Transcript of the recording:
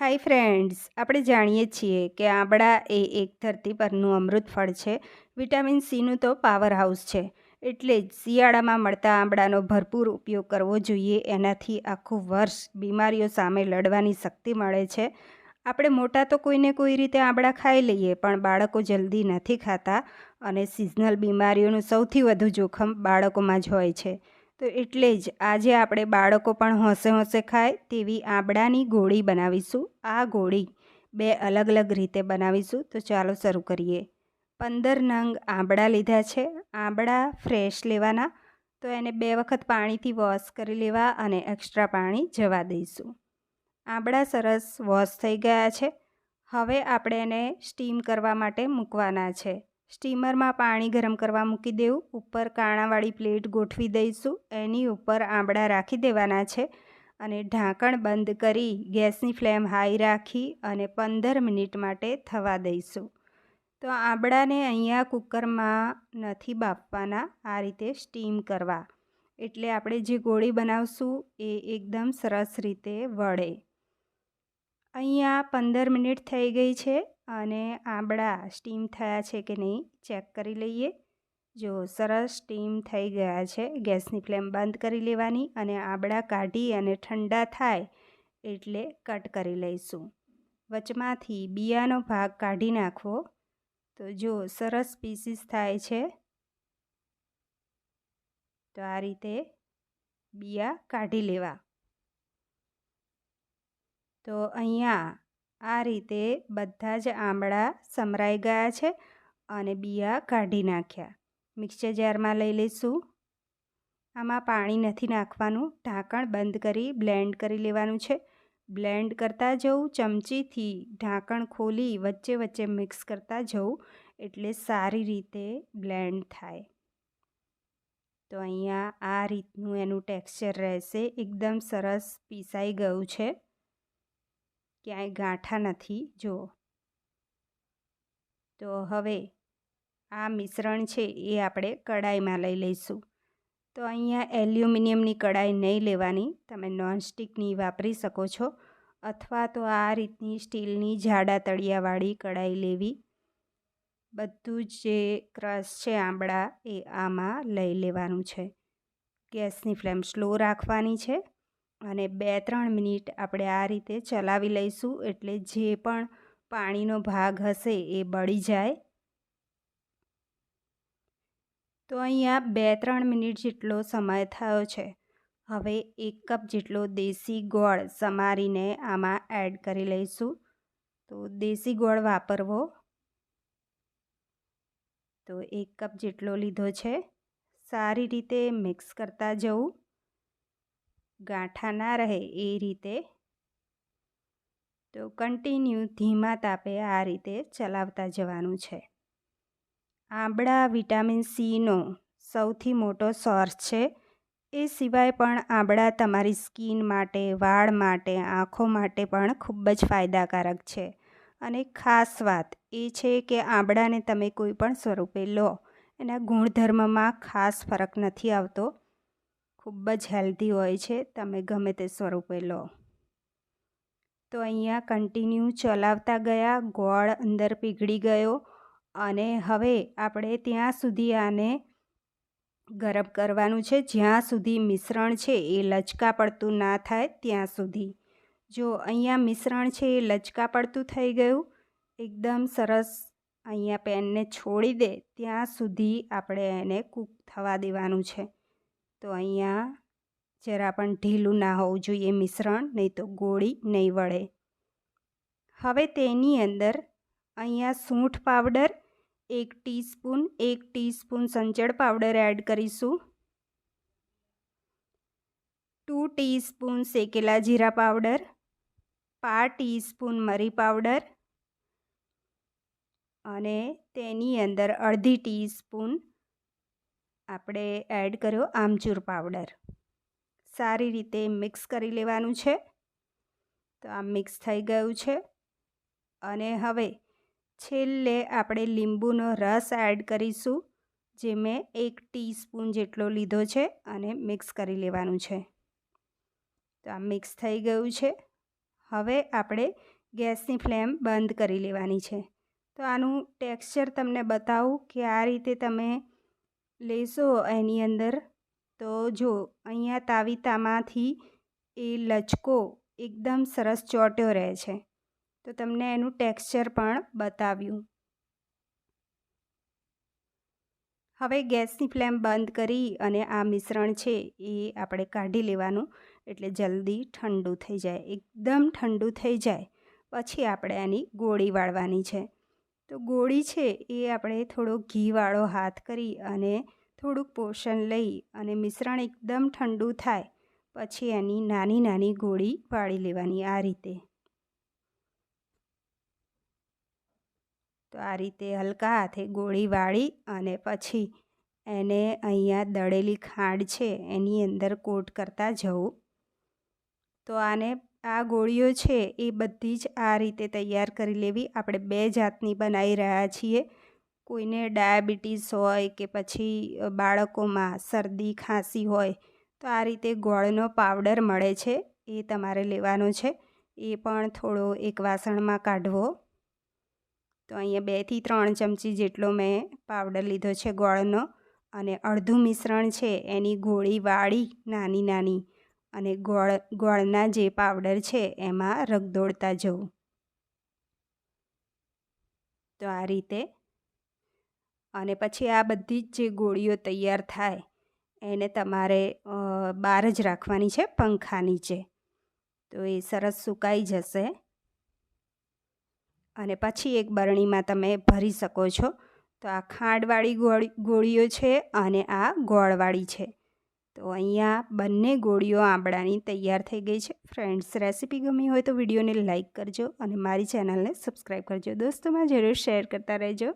Hi friends, આપણે જાણીએ છીએ કે આંબળા એ એક ધરતી પરનું અમૃત ફળ છે. વિટામિન સીનું તો પાવર હાઉસ છે. એટલે જ શિયાળામાં મળતા આંબળાનો ભરપૂર ઉપયોગ કરવો જોઈએ. એનાથી આખું વર્ષ બીમારીઓ સામે લડવાની શક્તિ મળે છે. આપણે મોટા તો કોઈને કોઈ રીતે આંબળા ખાઈ લઈએ, પણ બાળકો જલ્દી નથી ખાતા અને સિઝનલ બીમારીઓનું સૌથી વધુ જોખમ બાળકોમાં જ હોય છે. તો એટલે જ આજે આપણે બાળકો પણ હોંશે હોંશે ખાય તેવી આંબળાની ગોળી બનાવીશું. આ ગોળી બે અલગ અલગ રીતે બનાવીશું. તો ચાલો શરૂ કરીએ. પંદર નંગ આંબળા લીધા છે. આંબળા ફ્રેશ લેવાના. તો એને બે વખત પાણીથી વોશ કરી લેવા અને એક્સ્ટ્રા પાણી જવા દઈશું. આંબળા સરસ વોશ થઈ ગયા છે. હવે આપણે એને સ્ટીમ કરવા માટે મૂકવાના છે. સ્ટીમરમાં પાણી ગરમ કરવા મૂકી દેવું. ઉપર કાણાવાળી પ્લેટ ગોઠવી દઈશું. એની ઉપર આંબળા રાખી દેવાના છે અને ઢાંકણ બંધ કરી ગેસની ફ્લેમ હાઈ રાખી અને પંદર મિનિટ માટે થવા દઈશું. તો આંબળાને અહીંયા કુકરમાં નથી બાફવાના. આ રીતે સ્ટીમ કરવા. એટલે આપણે જે ગોળી બનાવશું એ એકદમ સરસ રીતે વળે. અહીંયા પંદર મિનિટ થઈ ગઈ છે. અને આંબળા સ્ટીમ થયા છે કે નહીં ચેક કરી લઈએ. જો સરસ સ્ટીમ થઈ ગયા છે, ગેસની ફ્લેમ બંધ કરી લેવાની અને આંબળા કાઢી અને ઠંડા થાય એટલે કટ કરી લઈશું. વચમાંથી બિયાનો ભાગ કાઢી નાખવો. તો જો સરસ પીસીસ થાય છે, તો આ રીતે બિયા કાઢી લેવા. તો અહીંયા આ રીતે બધા જ આંબળા સમરાઈ ગયા છે અને બિયા કાઢી નાખ્યા. મિક્સર જારમાં લઈ લઈશું. આમાં પાણી નથી નાખવાનું. ઢાંકણ બંધ કરી, બ્લેન્ડ કરી લેવાનું છે. બ્લેન્ડ કરતા જવું ચમચીથી ઢાંકણ ખોલી, વચ્ચે વચ્ચે મિક્સ કરતા જવું એટલે સારી રીતે બ્લેન્ડ થાય. તો અહીંયા આ રીતનું એનું ટેક્સચર રહેશે. એકદમ સરસ પીસાઈ ગયું છે. ક્યાંય ગાંઠા નથી જુઓ તો હવે આ મિશ્રણ છે એ આપણે કડાઈમાં લઈ લઈશું. તો અહીંયા એલ્યુમિનિયમની કડાઈ નહીં લેવાની, તમે નોનસ્ટિકની વાપરી શકો છો, અથવા તો આ રીતની સ્ટીલની જાડા તળિયાવાળી કડાઈ લેવી. બધું જ જે ક્રશ છે આંબળા એ આમાં લઈ લેવાનું છે. ગેસની ફ્લેમ સ્લો રાખવાની છે. અને બે ત્રણ મિનિટ આપણે આ રીતે ચલાવી લઈશું એટલે જે પણ પાણીનો ભાગ હશે એ બળી જાય. તો અહીંયા બે ત્રણ મિનિટ જેટલો સમય થયો છે. હવે એક કપ જેટલો દેશી ગોળ સમારીને આમાં એડ કરી લઈશું. તો દેશી ગોળ વાપરવો. તો એક કપ જેટલો લીધો છે. સારી રીતે મિક્સ કરતા જવું. ગાંઠા ના રહે એ રીતે. તો કન્ટિન્યુ ધીમા તાપે આ રીતે ચલાવતા જવાનું છે. આંબળા વિટામિન સીનો સૌથી મોટો સોર્સ છે. એ સિવાય પણ આંબળા તમારી સ્કિન માટે, વાળ માટે, આંખો માટે પણ ખૂબ જ ફાયદાકારક છે. અને ખાસ વાત એ છે કે આંબળાને તમે કોઈ પણ સ્વરૂપે લો, એના ગુણધર્મમાં ખાસ ફરક નથી આવતો. ખૂબ જ હેલ્ધી હોય છે, તમે ગમે તે સ્વરૂપે લો. તો અહીંયા કન્ટિન્યુ ચલાવતા ગયા, ગોળ અંદર પીગળી ગયો અને હવે આપણે ત્યાં સુધી આને ગરમ કરવાનું છે. જ્યાં સુધી મિશ્રણ છે એ લચકા પડતું ના થાય ત્યાં સુધી. જો અહીંયા મિશ્રણ છે એ લચકા પડતું થઈ ગયું, એકદમ સરસ અહીંયા પેનને છોડી દે, ત્યાં સુધી આપણે એને કૂક થવા દેવાનું છે. તો અહીંયા જરા પણ ઢીલું ના હોવું જોઈએ મિશ્રણ, નહીં તો ગોળી નહીં વળે. હવે તેની અંદર અહીંયા સૂંઠ પાવડર, એક ટીસ્પૂન એક ટીસ્પૂન સંચળ પાવડર એડ કરીશું. ટુ ટીસ્પૂન શેકેલા જીરા પાવડર, પા ટીસ્પૂન મરી પાવડર અને તેની અંદર અડધી ટીસ્પૂન આપણે એડ કર્યો આમચૂર પાવડર. સારી રીતે મિક્સ કરી લેવાનું છે. તો આ મિક્સ થઈ ગયું છે. અને હવે છેલ્લે આપણે લીંબુનો રસ એડ કરીશું, જે મેં એક ટીસ્પૂન જેટલો લીધો છે અને મિક્સ કરી લેવાનું છે. તો આ મિક્સ થઈ ગયું છે. હવે આપણે ગેસની ફ્લેમ બંધ કરી લેવાની છે. તો આનું ટેક્સચર તમને બતાવું કે આ રીતે તમે લેશો એની અંદર? તો જો, અહીંયા તાવીતામાંથી એ લચકો એકદમ સરસ ચોટ્યો રહે છે. તો તમને એનું ટેક્સચર પણ બતાવ્યું. હવે ગેસની ફ્લેમ બંધ કરી અને આ મિશ્રણ છે એ આપણે કાઢી લેવાનું, એટલે જલ્દી ઠંડુ થઈ જાય. એકદમ ઠંડુ થઈ જાય. પછી આપણે આની ગોળી વાળવાની છે. તો ગોળી છે એ આપણે થોડો ઘીવાળો હાથ કરી અને થોડુંક પોષણ લઈ અને મિશ્રણ એકદમ ઠંડુ થાય, પછી એની નાની નાની ગોળી વાળી લેવાની આ રીતે. તો આ રીતે હલકા હાથે ગોળી વાળી અને પછી એને અહીંયા દળેલી ખાંડ છે એની અંદર કોટ કરતા જવું. તો આને આ ગોળીઓ છે એ બધી જ આ રીતે તૈયાર કરી લેવી. આપણે બે જાતની બનાવી રહ્યા છીએ. કોઈને ડાયાબિટીસ હોય કે પછી બાળકોમાં શરદી, ખાંસી હોય, તો આ રીતે ગોળનો પાવડર મળે છે. એ તમારે લેવાનો છે. એ પણ થોડો એક વાસણમાં કાઢવો. તો અહીંયા બેથી ત્રણ ચમચી જેટલો મેં પાવડર લીધો છે ગોળનો. અને અડધું મિશ્રણ છે એની ગોળી વાળી નાની નાની અને ગોળ, ગોળના જે પાવડર છે એમાં રગદોળતા જવું. તો આ રીતે. અને પછી આ બધી જ જે ગોળીઓ તૈયાર થાય, એને તમારે બહાર જ રાખવાની છે પંખા નીચે. તો એ સરસ સુકાઈ જશે. અને પછી એક બરણીમાં તમે ભરી શકો છો. તો આ ખાંડવાળી ગોળી, ગોળીઓ છે અને આ ગોળવાળી છે. તો અહીંયા બંને ગોળીઓ આંબળાની તૈયાર થઈ ગઈ છે. ફ્રેન્ડ્સ રેસીપી ગમી હોય તો વિડીયોને લાઇક કરજો અને મારી ચેનલને સબસ્ક્રાઈબ કરજો. દોસ્તોમાં જરૂર શેર કરતા રહેજો.